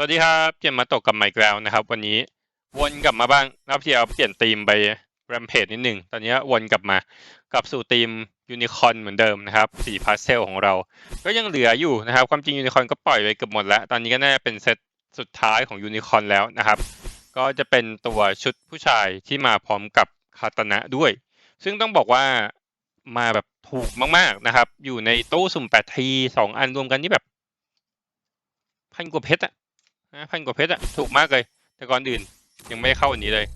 สวัสดีครับเจมมาตกกับไมค์แล้วนะครับ วันนี้วนกลับมาบ้างรอบที่เราเปลี่ยนธีมไปแรมเพจนิดหนึ่งตอนนี้วนกลับมากลับสู่ธีมยูนิคอนเหมือนเดิมนะครับสีพาสเทลของเรา ก็ยังเหลืออยู่นะครับ ความจริงยูนิคอนก็ปล่อยไปเกือบหมดแล้ว ตอนนี้ก็น่าจะเป็นเซตสุดท้ายของยูนิคอนแล้วนะครับ ก็จะเป็นตัวชุดผู้ชายที่มาพร้อมกับคาตนะด้วย ซึ่งต้องบอกว่ามาแบบถูกมาก ๆนะครับ อยู่ในตู้สุ่มแปดทีสองอันรวมกันนี่แบบพันกว่าเพชรอะ นะพันกว่าเพชรอะถูกมากเลย แต่ก่อนอื่นยังไม่เข้าอันนี้เลย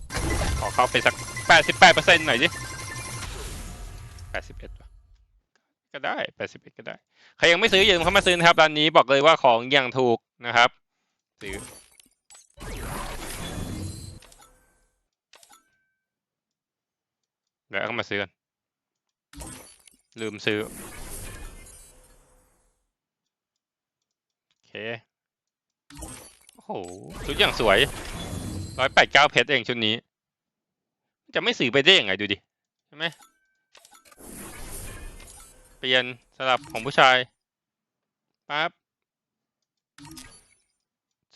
ขอเข้าไปสักแปดสิบแปดเปอร์เซ็นต์หน่อยดิแปดสิบเอ็ดก็ได้แปดสิบเอ็ดก็ได้ ใครยังไม่ซื้ออย่าลืมเข้ามาซื้อนะครับร้านนี้บอกเลยว่าของอย่างถูกนะครับ ซื้อเดี๋ยวเข้ามาซื้อกัน ลืมซื้อ โอเค โอ้โหชุดอย่างสวยร้อยแปดเก้าเพชรเองชุดนี้ จะไม่ซื้อไปได้ยังไงดูดิ ใช่ไหมเปลี่ยนสลับของผู้ชายปั๊บ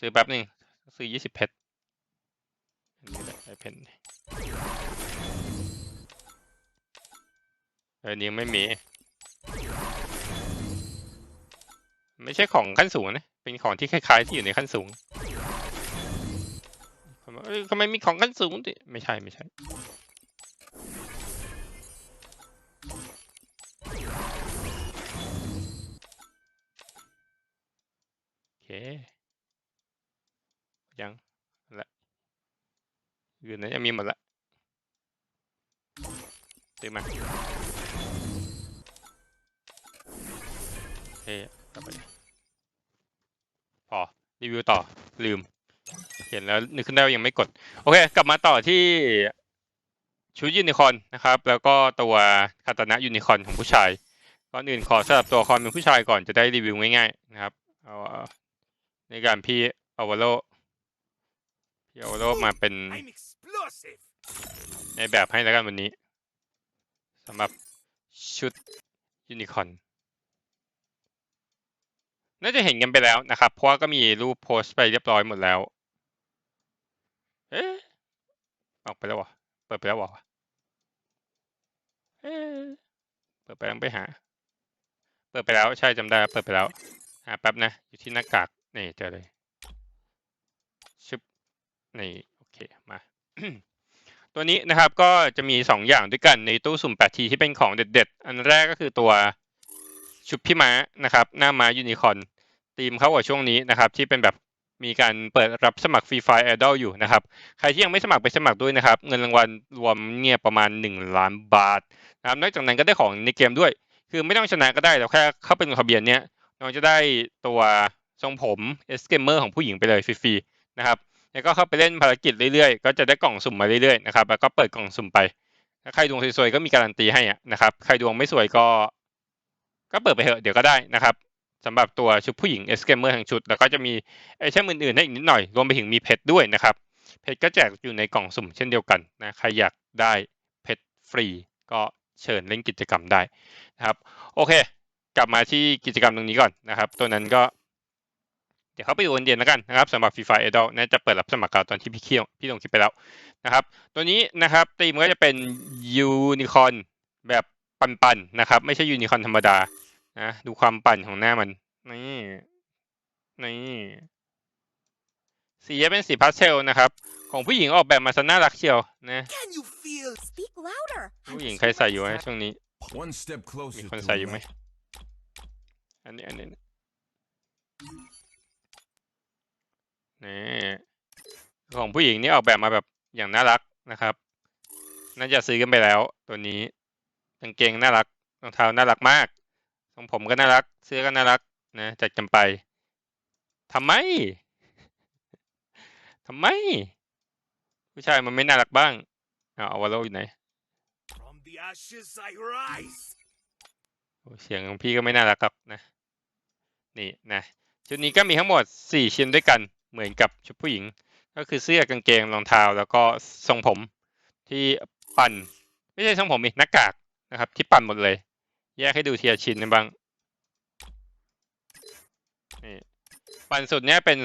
ซื้อแป๊บหนึ่งซื้อยี่สิบเพชรนนี้แหละไอเพนอันนี้ไม่มี ไม่ใช่ของขั้นสูงนะ เป็นของที่คล้ายๆที่อยู่ในขั้นสูง เอ้ยทำไมมีของขั้นสูงดิไม่ใช่ไม่ใช่ โอเค ยังและอยู่นั้นยังมีหมดละซื้อมาโอเคกลับไปพอรีวิวต่อลืม เห็นแล้วนึกขึ้นได้ว่ายังไม่กด โอเค กลับมาต่อที่ชุดยูนิคอนนะครับ แล้วก็ตัวคาตานะยูนิคอนของผู้ชายก่อนอื่นขอสลับตัวละครเป็นผู้ชายก่อนจะได้รีวิวง่ายๆนะครับเอาในการพี่อวโลพี่อวโลมาเป็นในแบบให้แล้วกันวันนี้สำหรับชุดยูนิคอนน่าจะเห็นกันไปแล้วนะครับ เพราะว่าก็มีรูปโพสต์ไปเรียบร้อยหมดแล้ว เอ๊ะออกไปแล้ววะเปิดไปแล้ววะเอ๊ะเปิดไปแล้วไปหา เปิดไปแล้วใช่จำได้เปิดไปแล้วหาแป๊บนะ อยู่ที่หน้ากากนี่เจอเลยชึบนี่โอเคมาตัวนี้นะครับก็จะมี 2 อย่างด้วยกันในตู้สุ่ม8ทีที่เป็นของเด็ด ๆ อันแรกก็คือตัวชุดพี่ม้านะครับ หน้าม้ายูนิคอร์นธีมเข้ากับช่วงนี้นะครับ ที่เป็นแบบ มีการเปิดรับสมัครฟรีไฟล์ไอดอลอยู่นะครับ ใครที่ยังไม่สมัครไปสมัครด้วยนะครับ เงินรางวัลรวมเนี่ยประมาณ 1 ล้านบาทนะครับนอกจากนั้นก็ได้ของในเกมด้วย คือไม่ต้องชนะก็ได้แต่แค่เข้าเป็นลงทะเบียนเนี้ยน้องจะได้ตัวทรงผมเอสเกมเมอร์ของผู้หญิงไปเลยฟรีๆนะครับแล้วก็เข้าไปเล่นภารกิจเรื่อยๆ ก็จะได้กล่องสุ่มมาเรื่อยๆนะครับแล้วก็เปิดกล่องสุ่มไปถ้าใครดวงสวยๆก็มีการันตีให้นะครับ ใครดวงไม่สวยก็ ก็เปิดไปเถอะเดี๋ยวก็ได้นะครับ สำหรับตัวชุดผู้หญิงเอสเกมเมอร์ทั้งชุด แล้วก็จะมีไอเทมอื่นๆให้อีกนิดหน่อย รวมไปถึงมีเพชรด้วยนะครับ เพชรก็แจกอยู่ในกล่องสุ่มเช่นเดียวกันนะใครอยากได้เพชรฟรี ก็เชิญเล่นกิจกรรมได้นะครับ โอเค กลับมาที่กิจกรรมตรงนี้ก่อนนะครับ ตัวนั้นก็ เดี๋ยวเขาไปดูวันเย็นแล้วกันนะครับสำหรับ Free Fire Idol น่าจะเปิดรับสมัครกันตอนที่พี่เคี่ยวพี่ลงคลิปไปแล้วนะครับ ตัวนี้นะครับตีมก็จะเป็นยูนิคอนแบบปันๆนะครับ ไม่ใช่ยูนิคอนธรรมดา นะดูความปั่นของหน้ามัน นี่ นี่สีจะเป็นสีพาสเทลนะครับ ของผู้หญิงออกแบบมาซะน่ารักเชียวนะ Can you feel? Speak louder. ผู้หญิงใครใส่อยู่ไหมช่วงนี้ One step มี closer คน to ใส่อยู่ไหม right. อันนี้อันนี้นี่ของผู้หญิงนี่ออกแบบมาแบบอย่างน่ารักนะครับ น่าจะซื้อกันไปแล้ว ตัวนี้กางเกงน่ารักรองเท้าน่ารักมาก ทรงผมก็น่ารัก เสื้อก็น่ารักนะจัดกันไปทำไมทำไม ผู้ชายมันไม่น่ารักบ้างเอาเอาวาโลอยู่ไหน From the ashes I rise. โอ้เสียงของพี่ก็ไม่น่ารักครับนะ นี่นะชุดนี้ก็มีทั้งหมดสี่ชิ้นด้วยกันเหมือนกับชุดผู้หญิง ก็คือเสื้อกางเกงรองเท้าแล้วก็ทรงผมที่ปั่น ไม่ใช่ทรงผมอีกหน้ากากนะครับ ที่ปั่นหมดเลย แยกให้ดูเทีละชิ้นบ้างนี่ปันสุดเนี่ยเป็น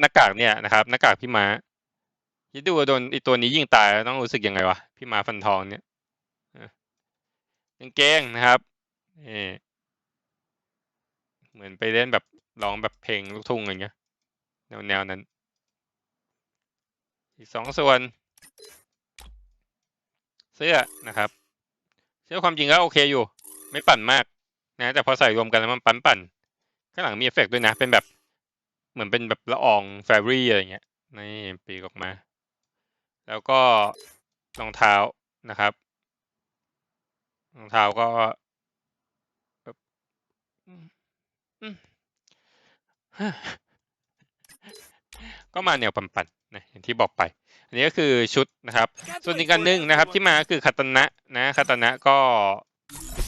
หน้ากากเนี่ยนะครับหน้ากากพี่ม้าคิดดูโดนไอตัวนี้ยิงตายต้องรู้สึกยังไงวะพี่ม้าฟันทองเนี่ยอะกางเกงนะครับนี่เหมือนไปเล่นแบบร้องแบบเพลงลูกทุ่งอะไรเงี้ยแนวแนวนั้น อีกสองส่วน เสื้อนะครับ เสื้อความจริงก็โอเคอยู่ ไม่ปั่นมากนะ แต่พอใส่รวมกันแล้วมันปั่นปั่นข้างหลังมีเอฟเฟกต์ด้วยนะ เป็นแบบเหมือนเป็นแบบละอองแฟรี่อะไรเงี้ยนี่ปีกออกมา แล้วก็รองเท้านะครับรองเท้าก็ก็มาแนวปั่นๆนะอย่างที่บอกไป อันนี้ก็คือชุดนะครับ ส่วนอีกอันหนึ่งนะครับ ที่มาคือคาตานะนะคาตานะก็เ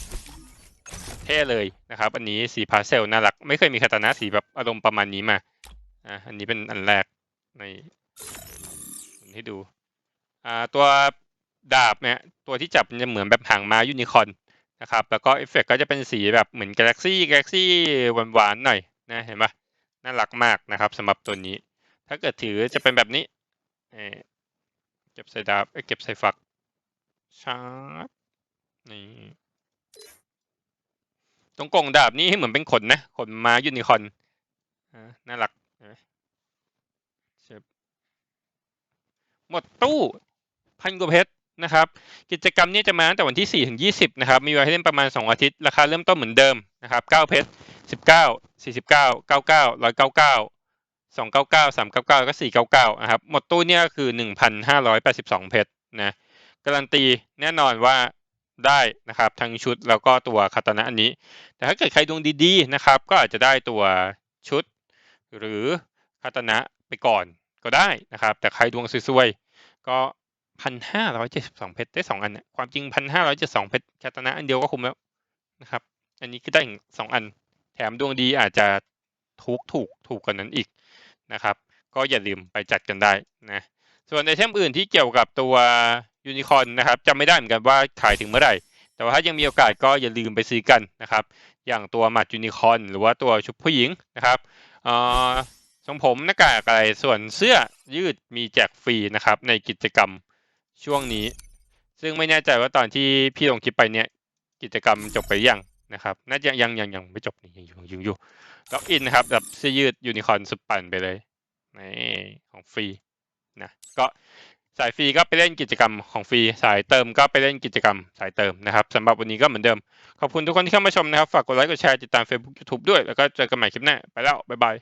ท่เลยนะครับ อันนี้สีพาสเซลน่ารัก ไม่เคยมีคาตานะสีแบบอารมณ์ประมาณนี้มาอะอันนี้เป็นอันแรกในให้ดูอ่าตัวดาบเนี่ยตัวที่จับมันจะเหมือนแบบหางม้ายูนิคอร์นนะครับแล้วก็เอฟเฟกต์ก็จะเป็นสีแบบเหมือนกาแล็กซี่กาแล็กซี่หวานๆหน่อยนะเห็นปะน่ารักมากนะครับสำหรับตัวนี้ ถ้าเกิดถือจะเป็นแบบนี้เออเก็บใส่ดาบเอเก็บใส่ฝักชาร์ปนี่ รงกงดาบนี่เหมือนเป็นขนนะ ขนมายูนิคอนน่ารักหมดตู้พันกว่าเพชรนะครับ กิจกรรมนี้จะมาตั้งแต่วันที่ 4 ถึง 20 นะครับ มีเวลาให้เล่นประมาณ 2 อาทิตย์ ราคาเริ่มต้นเหมือนเดิมนะครับ9เพชร19 49 99 199สองเก้าเก้าสามเก้าเก้าก็สี่เก้าเก้านะครับ หมดตู้เนี่ยก็คือหนึ่งพันห้าร้อยแปดสิบสองเพชรนะ การันตีแน่นอนว่า ได้นะครับทั้งชุดแล้วก็ตัวคาตานะอันนี้ แต่ถ้าเกิดใครดวงดีๆนะครับ ก็อาจจะได้ตัวชุด หรือคาตานะไปก่อนก็ได้นะครับ แต่ใครดวงซวยๆก็พันห้าร้อยเจ็ดสิบสองเพชรได้สองอันนี่ยความจริงพันห้าร้อยเจ็ดสองเพชรคาตานะอันเดียวก็คุ้มแล้วนะครับ อันนี้คือได้สองอัน แถมดวงดีอาจจะถูกถูกถูกกว่านั้นอีกนะครับ ก็อย่าลืมไปจัดกันได้นะส่วนไอเทมอื่นที่เกี่ยวกับตัว ยูนิคอนนะครับจำไม่ได้เหมือนกันว่าขายถึงเมื่อไหร่ แต่ว่าถ้ายังมีโอกาสก็อย่าลืมไปซื้อกันนะครับ อย่างตัวหมัดยูนิคอนหรือว่าตัวชุดผู้หญิงนะครับเออทรงผมหน้ากากอะไรส่วนเสื้อยืดมีแจกฟรีนะครับ ในกิจกรรมช่วงนี้ ซึ่งไม่แน่ใจว่าตอนที่พี่ลงคลิปไปเนี่ยกิจกรรมจบไปยังนะครับน่าจะยังยังยังไม่จบนี่ยังอยู่ยังอยู่ล็อกอินนะครับแบบเสื้อยืดยูนิคอนสุดปั่นไปเลยนี่ของฟรีนะก็ สายฟรีก็ไปเล่นกิจกรรมของฟรี สายเติมก็ไปเล่นกิจกรรมสายเติมนะครับสำหรับวันนี้ก็เหมือนเดิม ขอบคุณทุกคนที่เข้ามาชมนะครับ ฝากกดไลค์กดแชร์ติดตาม Facebook YouTube ด้วย แล้วก็เจอกันใหม่คลิปหน้า ไปแล้ว บ๊ายบาย